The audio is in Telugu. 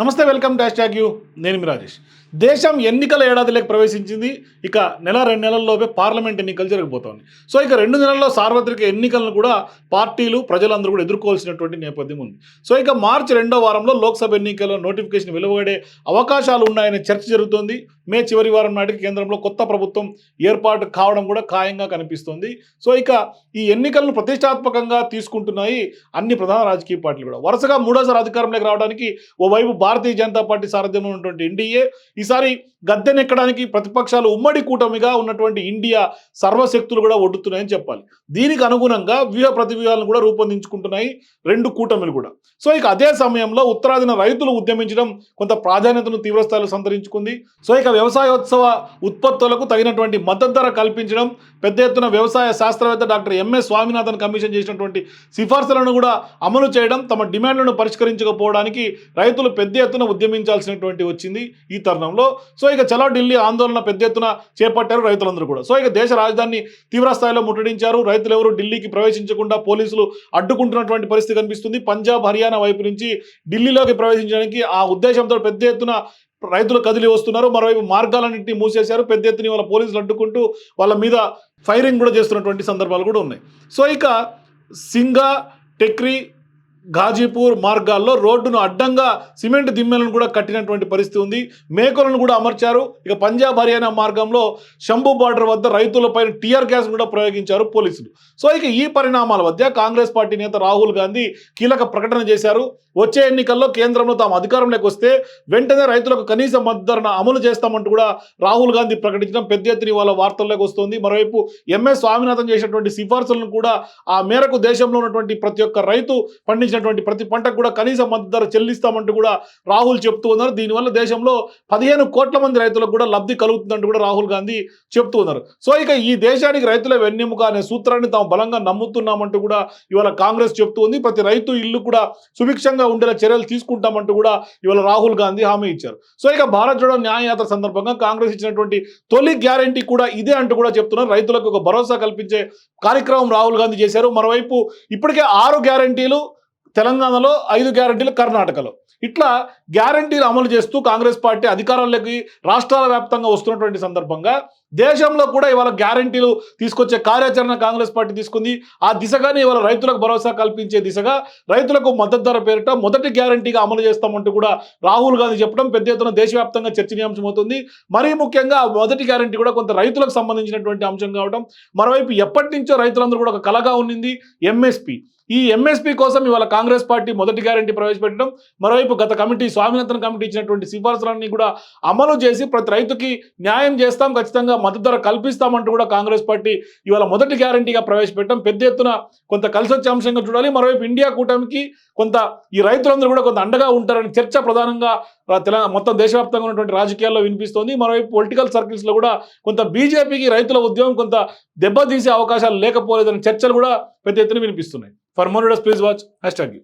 నమస్తే వెల్కమ్ డాష్ ట్యాగ్ యూ. నేను మీ రాజేష్. దేశం ఎన్నికల ఏడాదిలోకి ప్రవేశించింది. ఇక నెల రెండు నెలల్లోపే పార్లమెంట్ ఎన్నికలు జరగబోతోంది. సో ఇక రెండు నెలల్లో సార్వత్రిక ఎన్నికలను కూడా పార్టీలు ప్రజలందరూ కూడా ఎదుర్కోవాల్సినటువంటి నేపథ్యం ఉంది. సో ఇక మార్చి రెండో వారంలో లోక్సభ ఎన్నికల నోటిఫికేషన్ వెలువడే అవకాశాలు ఉన్నాయనే చర్చ జరుగుతోంది. మే చివరి వారం నాటికి కేంద్రంలో కొత్త ప్రభుత్వం ఏర్పాటు కావడం కూడా ఖాయంగా కనిపిస్తోంది. సో ఇక ఈ ఎన్నికలను ప్రతిష్టాత్మకంగా తీసుకుంటున్నాయి అన్ని ప్రధాన రాజకీయ పార్టీలు కూడా. వరుసగా మూడోసారి అధికారంలోకి రావడానికి ఓవైపు భారతీయ జనతా పార్టీ సారథ్యంలో ఉన్నటువంటి ఎన్డీఏ ఈసారి గద్దెనెక్కడానికి ప్రతిపక్షాలు ఉమ్మడి కూటమిగా ఉన్నటువంటి ఇండియా సర్వశక్తులు కూడా ఒడ్డుతున్నాయని చెప్పాలి. దీనికి అనుగుణంగా వ్యూహ ప్రతివ్యూహాలను కూడా రూపొందించుకుంటున్నాయి రెండు కూటమిలు కూడా. సో ఇక అదే సమయంలో ఉత్తరాదిన రైతులు ఉద్యమించడం కొంత ప్రాధాన్యతను తీవ్రస్థాయిలో సంతరించుకుంది. సో ఇక వ్యవసాయోత్సవ ఉత్పత్తులకు తగినటువంటి మద్దతు ధర కల్పించడం పెద్ద ఎత్తున వ్యవసాయ శాస్త్రవేత్త డాక్టర్ ఎంఎస్ స్వామినాథన్ కమిషన్ చేసినటువంటి సిఫార్సులను కూడా అమలు చేయడం తమ డిమాండ్లను పరిష్కరించకపోవడానికి రైతులు పెద్ద ఎత్తున ఉద్యమించాల్సినటువంటి వచ్చింది ఈ తరుణంలో. సో ఇక చలో ఢిల్లీ ఆందోళన పెద్ద ఎత్తున చేపట్టారు రైతులందరూ కూడా. సో ఇక దేశ రాజధాని తీవ్రస్థాయిలో ముట్టడించారు. రైతులు ఎవరు ఢిల్లీకి ప్రవేశించకుండా పోలీసులు అడ్డుకుంటున్నటువంటి పరిస్థితి కనిపిస్తుంది. పంజాబ్ హర్యానా వైపు నుంచి ఢిల్లీలోకి ప్రవేశించడానికి ఆ ఉద్దేశంతో పెద్ద ఎత్తున రైతులు కదిలి వస్తున్నారు. మరోవైపు మార్గాలన్నింటినీ మూసేశారు. పెద్ద ఎత్తున వాళ్ళ పోలీసులు అడ్డుకుంటూ వాళ్ళ మీద ఫైరింగ్ కూడా చేస్తున్నటువంటి సందర్భాలు కూడా ఉన్నాయి. సో ఇక సింగా టెక్రీ గాజీపూర్ మార్గాల్లో రోడ్డును అడ్డంగా సిమెంట్ దిమ్మెలను కూడా కట్టినటువంటి పరిస్థితి ఉంది. మేకలను కూడా అమర్చారు. ఇక పంజాబ్ హర్యానా మార్గంలో శంభు బార్డర్ వద్ద రైతులపై టీఆర్ గ్యాస్ కూడా ప్రయోగించారు పోలీసులు. సో ఇక ఈ పరిణామాల మధ్య కాంగ్రెస్ పార్టీ నేత రాహుల్ గాంధీ కీలక ప్రకటన చేశారు. వచ్చే ఎన్నికల్లో కేంద్రంలో తాము అధికారంలోకి వస్తే వెంటనే రైతులకు కనీస మద్దతును అమలు చేస్తామంటూ కూడా రాహుల్ గాంధీ ప్రకటించడం పెద్ద ఎత్తున వాళ్ళ వార్తల్లోకి వస్తుంది. మరోవైపు ఎంఎస్ స్వామినాథన్ చేసినటువంటి సిఫార్సులను కూడా ఆ మేరకు దేశంలో ఉన్నటువంటి ప్రతి ఒక్క రైతు పండించినటువంటి ప్రతి పంటకు కూడా కనీస మద్దతు ధర చెల్లిస్తామంటూ కూడా రాహుల్ చెప్తూ ఉన్నారు. దీనివల్ల దేశంలో పదిహేను కోట్ల మంది రైతులకు కూడా లబ్ధి కలుగుతుందంటూ కూడా రాహుల్ గాంధీ చెప్తూ ఉన్నారు. సో ఇక ఈ దేశానికి రైతుల వెన్నెముక అనే సూత్రాన్ని తాము బలంగా నమ్ముతున్నామంటూ కూడా ఇవాళ కాంగ్రెస్ చెప్తూ ఉంది. ప్రతి రైతు ఇల్లు కూడా సుభిక్షంగా ఉండేలా చర్యలు తీసుకుంటామంటూ కూడా ఇవాళ రాహుల్ గాంధీ హామీ ఇచ్చారు. సో ఇక భారత్ జోడో న్యాయయాత్ర సందర్భంగా కాంగ్రెస్ ఇచ్చినటువంటి తొలి గ్యారంటీ కూడా ఇదే అంటూ కూడా చెప్తున్నారు. రైతులకు ఒక భరోసా కల్పించే కార్యక్రమం రాహుల్ గాంధీ చేశారు. మరోవైపు ఇప్పటికే ఆరు గ్యారంటీలు తెలంగాణలో ఐదు గ్యారంటీలు కర్ణాటకలో. ఇట్లా గ్యారంటీలు అమలు చేస్తూ కాంగ్రెస్ పార్టీ అధికారంలోకి రాష్ట్రాల వ్యాప్తంగా వస్తున్నటువంటి సందర్భంగా దేశంలో కూడా ఇవాళ గ్యారంటీలు తీసుకొచ్చే కార్యాచరణ కాంగ్రెస్ పార్టీ తీసుకుంది. ఆ దిశగానే ఇవాళ రైతులకు భరోసా కల్పించే దిశగా రైతులకు మద్దతు ధర పేరిట మొదటి గ్యారంటీగా అమలు చేస్తామంటూ కూడా రాహుల్ గాంధీ చెప్పడం పెద్ద ఎత్తున దేశవ్యాప్తంగా చర్చనీయాంశం అవుతుంది మరీ ముఖ్యంగా మొదటి గ్యారంటీ కూడా కొంత రైతులకు సంబంధించినటువంటి అంశం కావడం మరోవైపు ఎప్పటి నుంచో రైతులందరూ కూడా ఒక కలగా ఉన్నింది ఎంఎస్పి. ఈ ఎంఎస్పి కోసం ఇవాళ కాంగ్రెస్ పార్టీ మొదటి గ్యారంటీ ప్రవేశపెట్టడం మరోవైపు గత కమిటీ స్వామినాథన్ కమిటీ ఇచ్చినటువంటి సిఫార్సులన్నీ కూడా అమలు చేసి ప్రతి రైతుకి న్యాయం చేస్తాం ఖచ్చితంగా మద్దతు ధర కల్పిస్తామంటూ కూడా కాంగ్రెస్ పార్టీ ఇవాళ మొదటి గ్యారంటీగా ప్రవేశపెట్టడం పెద్ద ఎత్తున కొంత కలిసి వచ్చే అంశంగా చూడాలి. మరోవైపు ఇండియా కూటమికి కొంత ఈ రైతులందరూ కూడా కొంత అండగా ఉంటారని చర్చ ప్రధానంగా తెలంగాణ మొత్తం దేశవ్యాప్తంగా ఉన్నటువంటి రాజకీయాల్లో వినిపిస్తోంది. మరోవైపు పొలిటికల్ సర్కిల్స్లో కూడా కొంత బీజేపీకి రైతుల ఉద్యమం కొంత దెబ్బతీసే అవకాశాలు లేకపోలేదనే చర్చలు కూడా పెద్ద ఎత్తున వినిపిస్తున్నాయి. For more please watch. Hashtag